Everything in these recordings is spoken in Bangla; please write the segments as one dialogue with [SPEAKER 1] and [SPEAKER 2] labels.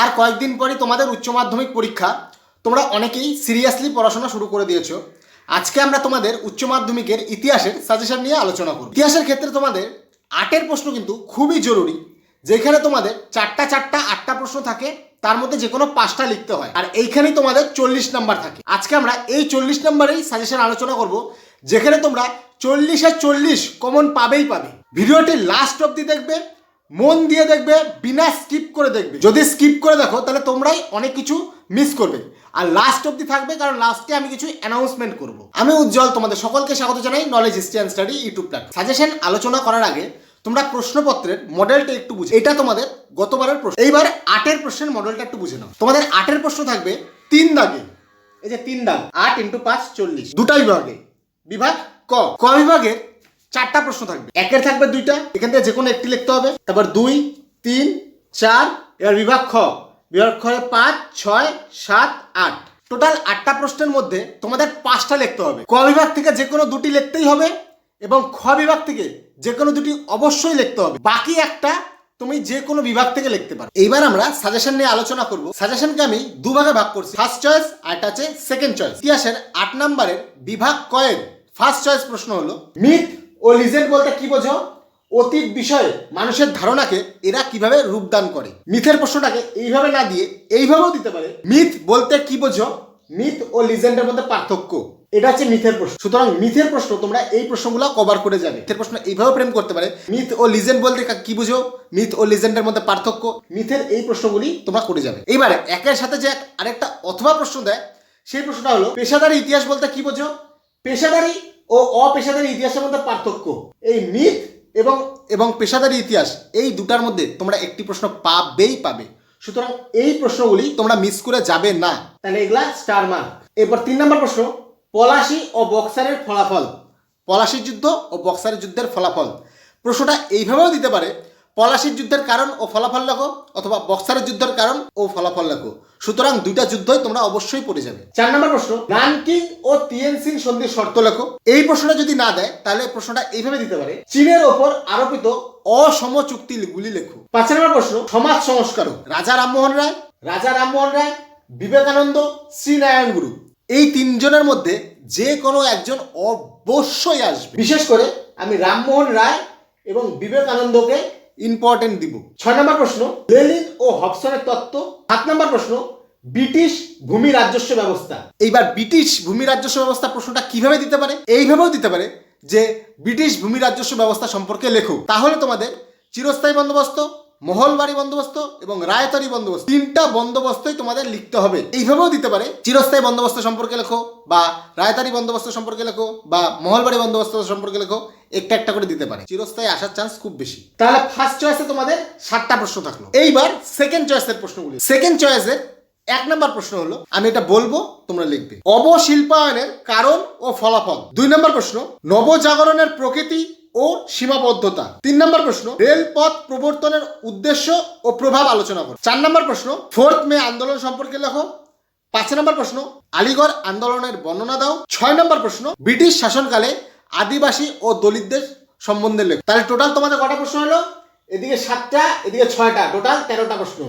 [SPEAKER 1] আর কয়েকদিন পরই তোমাদের উচ্চ মাধ্যমিক পরীক্ষা। তোমরা অনেকেই সিরিয়াসলি পড়াশোনা শুরু করে দিয়েছ। আজকে আমরা তোমাদের উচ্চ মাধ্যমিকের ইতিহাসের সাজেশন নিয়ে আলোচনা করব। ইতিহাসের ক্ষেত্রে তোমাদের আটের প্রশ্ন কিন্তু খুবই জরুরি। যেখানে তোমাদের চারটা চারটা আটটা প্রশ্ন থাকে, তার মধ্যে যে কোনো পাঁচটা লিখতে হয়। আর এইখানেই তোমাদের চল্লিশ নাম্বার থাকে। আজকে আমরা এই চল্লিশ নাম্বারেই সাজেশন আলোচনা করব। যেখানে তোমরা চল্লিশে চল্লিশ কমন পাবেই পাবে। ভিডিওটি লাস্ট অব্দি দেখবে। মন দিয়ে দেখবে, বিনা স্কিপ করে দেখবে। যদি স্কিপ করে দেখো, তাহলে তোমরাই অনেক কিছু মিস করবে। আর লাস্ট অবধি থাকবে, কারণ লাস্টে আমি কিছু অ্যানাউন্সমেন্ট করব। আমি উজ্জ্বল, তোমাদের সকলকে স্বাগত জানাই knowledge history and study YouTube platform suggestion আলোচনা করার আগে তোমরা প্রশ্নপত্রের মডেলটা একটু বুঝে এটা তোমাদের গতবারের প্রশ্ন। এইবার আটের প্রশ্নের মডেলটা একটু বুঝে নাও। তোমাদের আটের প্রশ্ন থাকবে, তিন দাগে। এই যে তিন দাগ, আট ইন্টু পাঁচ, চল্লিশ। দুটা বিভাগে বিভাগ ক। ক বিভাগের চারটা প্রশ্ন থাকবে। একের থাকবে দুইটা, এখান থেকে যে কোনো একটি লিখতে হবে। তারপর দুই, তিন, চার, এবার বিভাগ খ। বিভাগ খ পাঁচ, ছয়, সাত, আট। টোটাল আটটা প্রশ্নের মধ্যে তোমাদের পাঁচটা লিখতে হবে। ক বিভাগ থেকে যে কোনো দুটি লিখতেই হবে এবং খ বিভাগ থেকে যে কোনো দুটি অবশ্যই লিখতে হবে। বাকি একটা তুমি যে কোনো বিভাগ থেকে লিখতে পারো। এইবার আমরা সাজেশন নিয়ে আলোচনা করব। সাজেশনকে আমি দুভাগে ভাগ করছি। ফার্স্ট চয়েস আর আছে সেকেন্ড চয়েস ইতিহাসের আট নম্বরের বিভাগ কয়ের ফার্স্ট চয়েস প্রশ্ন হলো মিথ ও লিজেন্ড বলতে কি বোঝো? অতীত বিষয়ে মানুষের ধারণাকে এরা কীভাবে রূপদান করে? মিথের প্রশ্নটাকে এইভাবে না দিয়ে এইভাবেও দিতে পারে। মিথ বলতে কি বোঝো? মিথ ও লিজেন্ডের মধ্যে পার্থক্য। এটা হচ্ছে মিথের প্রশ্ন। সুতরাং মিথের প্রশ্ন তোমরা এই প্রশ্নগুলো কভার করে যাবে। মিথের প্রশ্ন এইভাবে প্রেম করতে পারে। মিথ ও লিজেন্ড বলতে কা- বুঝো? মিথ ও লিজেন্ডের মধ্যে পার্থক্য। মিথের এই প্রশ্নগুলি তোমরা করে যাবে। এবারে একের সাথে যে আরেকটা অথবা প্রশ্ন দেয়, সেই প্রশ্নটা হলো, পেশাদারি ইতিহাস বলতে কি বোঝো? পেশাদারি ও অপেশাদারি ইতিহাসের মধ্যে পার্থক্য। এই মিথ এবং এবং পেশাদারি ইতিহাস, এই দুটার মধ্যে তোমরা একটি প্রশ্ন পাবেই পাবে। সুতরাং এই প্রশ্নগুলি তোমরা মিস করে যাবে না। তাহলে এগুলা স্টার মার্ক। এরপর তিন নম্বর প্রশ্ন, পলাশি ও বক্সারের ফলাফল। পলাশির যুদ্ধ ও বক্সারের যুদ্ধের ফলাফল। প্রশ্নটা এইভাবেও দিতে পারে পলাশির যুদ্ধের কারণ ও ফলাফল লেখো, অথবা বক্সারের যুদ্ধের কারণ ও ফলাফল লেখো। সুতরাং দুইটা যুদ্ধই তোমরা অবশ্যই পড়ে যাবে। চার নম্বর প্রশ্ন নানকিং ও তিয়েনসিং সন্ধির শর্ত লেখো। এই প্রশ্নটা যদি না দেয়, তাহলে প্রশ্নটা এইভাবে দিতে পারে, চীনের ওপর আরোপিত অসম চুক্তি চুক্তিগুলি লেখো। পাঁচ নম্বর প্রশ্ন, সমাজ সংস্কারক, রাজা রামমোহন রায়, রাজা রামমোহন রায়, বিবেকানন্দ, শ্রীনারায়ণ গুরু। এই তিনজনের মধ্যে যে কোনো একজন অবশ্যই আসবে। বিশেষ করে আমি রামমোহন রায় এবং বিবেকানন্দকে ইম্পর্টেন্ট দিব। ছয় নম্বর প্রশ্ন লেলিন ও হবসনের তত্ত্ব। সাত নম্বর প্রশ্ন ব্রিটিশ ভূমি রাজস্ব ব্যবস্থা। এইবার ব্রিটিশ ভূমি রাজস্ব ব্যবস্থা প্রশ্নটা কীভাবে দিতে পারে? এইভাবেও দিতে পারে যে ব্রিটিশ ভূমি রাজস্ব ব্যবস্থা সম্পর্কে লেখো। তাহলে তোমাদের চিরস্থায়ী বন্দোবস্ত মহলবাড়ি বন্দোবস্ত এবং রায়তারি বন্দোবস্ত। তিনটা বন্দোবস্তই তোমাদের লিখতে হবে। এইভাবেও দিতে পারে। চিরস্থায়ী বন্দোবস্ত সম্পর্কে লেখো বা রায়তারি বন্দোবস্ত সম্পর্কে লেখো বা মহলবাড়ি বন্দোবস্ত সম্পর্কে লেখো, একটা একটা করে দিতে পারে। চিরস্থায়ী আসার চান্স খুব বেশি। তাহলে ফার্স্ট চয়েসে তোমাদের সাতটা প্রশ্ন থাকল। এইবার সেকেন্ড চয়েসের প্রশ্নগুলি। সেকেন্ড চয়েসের এক নম্বর প্রশ্ন হলো, আমি এটা বলব, তোমরা লিখবে। অবশিল্পায়নের কারণ ও ফলাফল। দুই নম্বর প্রশ্ন, নবজাগরণের প্রকৃতি ও সীমাবদ্ধতা। তিন নম্বর প্রশ্ন, রেলপথ প্রবর্তনের উদ্দেশ্য ও প্রভাব আলোচনা করো। চার নম্বর প্রশ্ন, ফোর্থ মে আন্দোলন সম্পর্কে লেখো। পাঁচ নম্বর প্রশ্ন, আলিগড় আন্দোলনের বর্ণনা দাও। ছয় নম্বর প্রশ্ন, ব্রিটিশ শাসনকালে আদিবাসী ও দলিতদের সম্বন্ধে লেখো। তাহলে টোটাল তোমাদের কটা প্রশ্ন হলো? এদিকে সাতটা, এদিকে ছয়টা। টোটাল তেরোটা প্রশ্ন।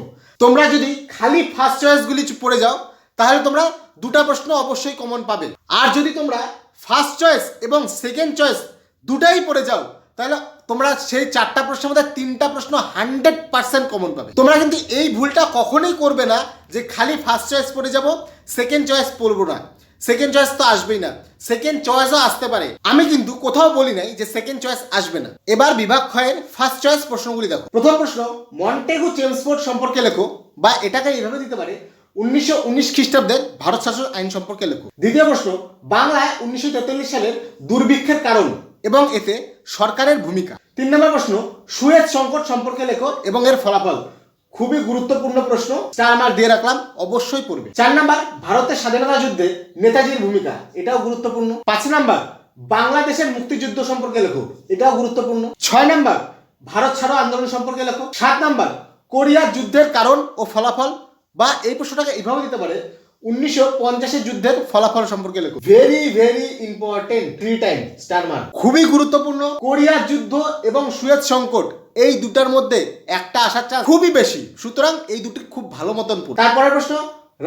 [SPEAKER 1] তোমরা যদি খালি ফার্স্ট চয়েসগুলি পড়ে যাও, তাহলে তোমরা দুটা প্রশ্ন অবশ্যই কমন পাবে। আর যদি তোমরা ফার্স্ট চয়েস এবং সেকেন্ড চয়েস দুটাই পড়ে যাও, তাহলে তোমরা সেই চারটা প্রশ্নের মধ্যে তিনটা প্রশ্ন হান্ড্রেড পার্সেন্ট কমন পাবে। তোমরা কিন্তু এই ভুলটা কখনোই করবে না যে খালি ফার্স্ট চয়েস পড়ে যাব সেকেন্ড চয়েস পড়ব না। সেকেন্ড চয়েস তো আসবেই না। সেকেন্ড চয়েসও আসতে পারে। আমি কিন্তু কোথাও বলি নাই যে সেকেন্ড চয়েস আসবে না। এবার বিভাগ ক্ষয়ের ফার্স্ট চয়েস প্রশ্নগুলি দেখো। প্রথম প্রশ্ন, মন্টেগু চেমসফোর্ড সম্পর্কে লেখো বা এটাকে এইভাবে দিতে পারে, উনিশশো উনিশ খ্রিস্টাব্দের ভারত শাসন আইন সম্পর্কে লেখো। দ্বিতীয় প্রশ্ন, বাংলায় উনিশশো তেতাল্লিশ সালের দুর্ভিক্ষের কারণ এবং এতে সরকারের ভূমিকা। তিন নম্বর প্রশ্ন, সুয়েজ সংকট সম্পর্কে লেখো এবং এর ফলাফল। খুবই গুরুত্বপূর্ণ প্রশ্ন। চার মার্ক দিয়ে রাখলাম, অবশ্যই পড়বে। চার নাম্বার, ভারতের স্বাধীনতা যুদ্ধে নেতাজির ভূমিকা, এটাও গুরুত্বপূর্ণ। পাঁচ নাম্বার, বাংলাদেশের মুক্তিযুদ্ধ সম্পর্কে লেখো, এটাও গুরুত্বপূর্ণ। ছয় নাম্বার, ভারত ছাড়ো আন্দোলন সম্পর্কে লেখো। সাত নাম্বার কোরিয়ার যুদ্ধের কারণ ও ফলাফল, বা এই প্রশ্নটাকে এইভাবে দিতে পারে, উনিশশো পঞ্চাশের যুদ্ধের ফলাফল সম্পর্কে লেখো। Very very important three time star mark. খুবই গুরুত্বপূর্ণ। কোরিয়ার যুদ্ধ এবং সুয়েজ সংকট এই দুটার মধ্যে একটা আসার চান্স খুবই বেশি। সুতরাং এই দুটি খুব ভালো মতন পড়ো তারপরের প্রশ্ন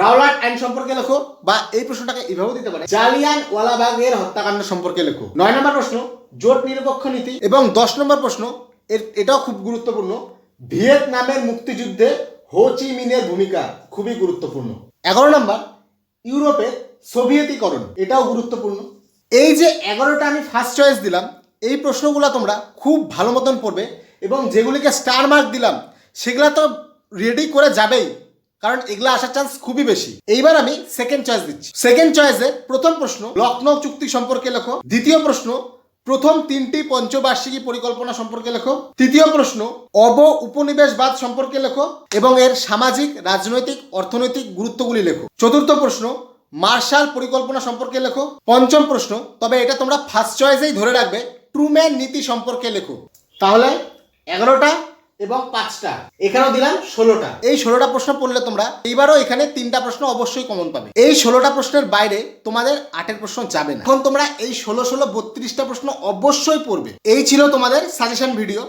[SPEAKER 1] রাওলাট আইন সম্পর্কে লেখো বা এই প্রশ্নটাকে এভাবেও দিতে পারে। জালিয়ান ওয়ালাবাগের হত্যাকাণ্ড সম্পর্কে লেখো। নয় নম্বর প্রশ্ন জোট নিরপেক্ষ নীতি। এবং দশ নম্বর প্রশ্ন এর এটাও খুব গুরুত্বপূর্ণ ভিয়েতনামের মুক্তিযুদ্ধে হো চি মিনের ভূমিকা খুবই গুরুত্বপূর্ণ। এগারো নম্বর ইউরোপের সোভিয়েতিকরণ এটাও গুরুত্বপূর্ণ। এই যে এগারোটা আমি ফার্স্ট চয়েস দিলাম এই প্রশ্নগুলো তোমরা খুব ভালো মতন পড়বে। এবং যেগুলিকে স্টার মার্ক দিলাম, সেগুলো তো রেডি করে যাবেই, কারণ এগুলো আসার চান্স খুবই বেশি। এইবার আমি সেকেন্ড চয়েস দিচ্ছি। সেকেন্ড চয়েসে প্রথম প্রশ্ন লখনৌ চুক্তি সম্পর্কে লেখো। দ্বিতীয় প্রশ্ন, প্রথম তিনটি পঞ্চবার্ষিকী পরিকল্পনা সম্পর্কে লেখো। তৃতীয় প্রশ্ন, অব উপনিবেশবাদ সম্পর্কে লেখো এবং এর সামাজিক, রাজনৈতিক, অর্থনৈতিক গুরুত্বগুলি লেখো। চতুর্থ প্রশ্ন, মার্শাল পরিকল্পনা সম্পর্কে লেখো। পঞ্চম প্রশ্ন, তবে এটা তোমরা ফার্স্ট চয়েসেই ধরে রাখবে, ট্রুম্যান নীতি সম্পর্কে লেখো। তাহলে এগারোটা এবং পাঁচটা। এখানেও দিলাম ষোলোটা। এই ষোলোটা প্রশ্ন পড়লে তোমরা এইবারও এখানে তিনটা প্রশ্ন অবশ্যই কমন পাবে। এই ষোলোটা প্রশ্নের বাইরে তোমাদের আটের প্রশ্ন যাবে না। এখন তোমরা এই ষোলো ষোলো বত্রিশটা প্রশ্ন অবশ্যই পড়বে। এই ছিল তোমাদের সাজেশন ভিডিও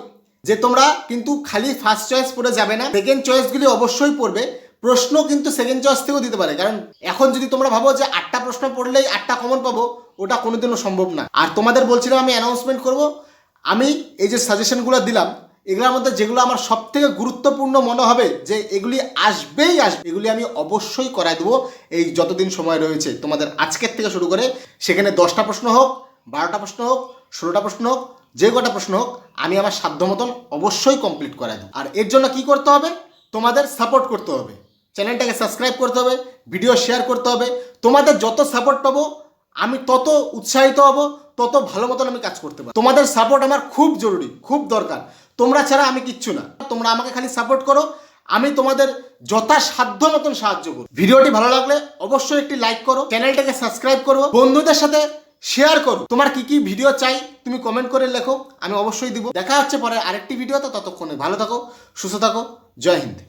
[SPEAKER 1] যে তোমরা কিন্তু খালি ফার্স্ট চয়েস পড়ে যাবে না সেকেন্ড চয়েসগুলি অবশ্যই পড়বে। প্রশ্ন কিন্তু সেকেন্ড চয়েস থেকেও দিতে পারে, কারণ এখন যদি তোমরা ভাবো যে আটটা প্রশ্ন পড়লেই আটটা কমন পাবো, ওটা কোনোদিনও সম্ভব না। আর তোমাদের বলছিলাম আমি অ্যানাউন্সমেন্ট করব। আমি এই যে সাজেশনগুলো দিলাম এগুলোর মধ্যে যেগুলো আমার সব থেকে গুরুত্বপূর্ণ মনে হবে, যে এগুলি আসবেই আসবে, এগুলি আমি অবশ্যই করাই দেবো এই যতদিন সময় রয়েছে। তোমাদের আজকের থেকে শুরু করে সেখানে দশটা প্রশ্ন হোক, বারোটা প্রশ্ন হোক, ষোলোটা প্রশ্ন হোক, যে কটা প্রশ্ন হোক, আমি আমার সাধ্য মতন অবশ্যই কমপ্লিট করাই দেবো। আর এর জন্য কি করতে হবে? তোমাদের সাপোর্ট করতে হবে। চ্যানেলটাকে সাবস্ক্রাইব করতে হবে ভিডিও শেয়ার করতে হবে। তোমাদের যত সাপোর্ট পাবো, আমি তত উৎসাহিত হব, তত ভালো মতন আমি কাজ করতে পারব। তোমাদের সাপোর্ট আমার খুব জরুরি, খুব দরকার। তোমরা ছাড়া আমি কিচ্ছু না। তোমরা আমাকে খালি সাপোর্ট করো। আমি তোমাদের যথাসাধ্য মতন সাহায্য করব। ভিডিওটি ভালো লাগলে অবশ্যই একটি লাইক করো, চ্যানেলটাকে সাবস্ক্রাইব করো, বন্ধুদের সাথে শেয়ার করো। তোমার কি কি ভিডিও চাই, তুমি কমেন্ট করে লেখো, আমি অবশ্যই দিব। দেখা হচ্ছে পরে আরেকটি ভিডিওতে ততক্ষণে ভালো থাকো, সুস্থ থাকো, জয় হিন্দ।